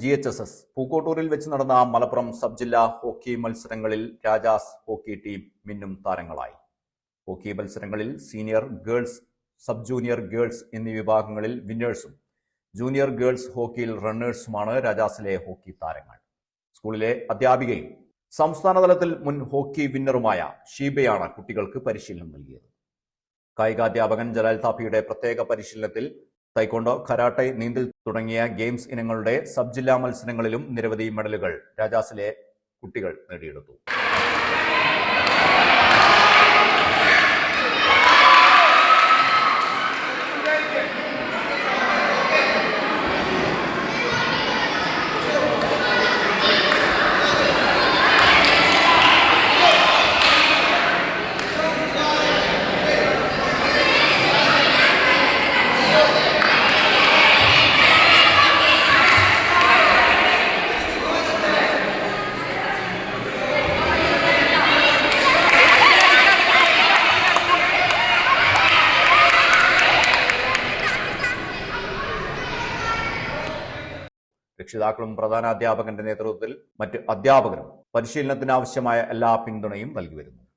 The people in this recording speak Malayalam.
ജി എച്ച് എസ് എസ് പൂക്കോട്ടൂരിൽ വെച്ച് നടന്ന മലപ്പുറം സബ് ജില്ലാ ഹോക്കി മത്സരങ്ങളിൽ രാജാസ് ഹോക്കി ടീം മിന്നും താരങ്ങളായി. ഹോക്കി മത്സരങ്ങളിൽ senior girls sub junior girls എന്നീ വിഭാഗങ്ങളിൽ വിന്നേഴ്സും ജൂനിയർ ഗേൾസ് ഹോക്കിയിൽ റണ്ണേഴ്സുമാണ് രാജാസിലെ ഹോക്കി താരങ്ങൾ. സ്കൂളിലെ അധ്യാപികയും സംസ്ഥാനതലത്തിൽ മുൻ ഹോക്കി വിന്നറുമായ ഷീബയാണ് കുട്ടികൾക്ക് പരിശീലനം നൽകിയത്. കായികാധ്യാപകൻ ജലാൽ താപ്പിയുടെ പ്രത്യേക പരിശീലനത്തിൽ തൈക്കൊണ്ടോ കരാട്ടെ നീന്തൽ തുടങ്ങിയ ഗെയിംസ് ഇനങ്ങളുടെ സബ് ജില്ലാ മത്സരങ്ങളിലും നിരവധി മെഡലുകൾ രാജാസിലെ കുട്ടികൾ നേടിയെടുത്തു. രക്ഷിതാക്കളും പ്രധാന അധ്യാപകന്റെ നേതൃത്വത്തിൽ മറ്റ് അധ്യാപകരും പരിശീലനത്തിനാവശ്യമായ എല്ലാ പിന്തുണയും നൽകി വരുന്നു.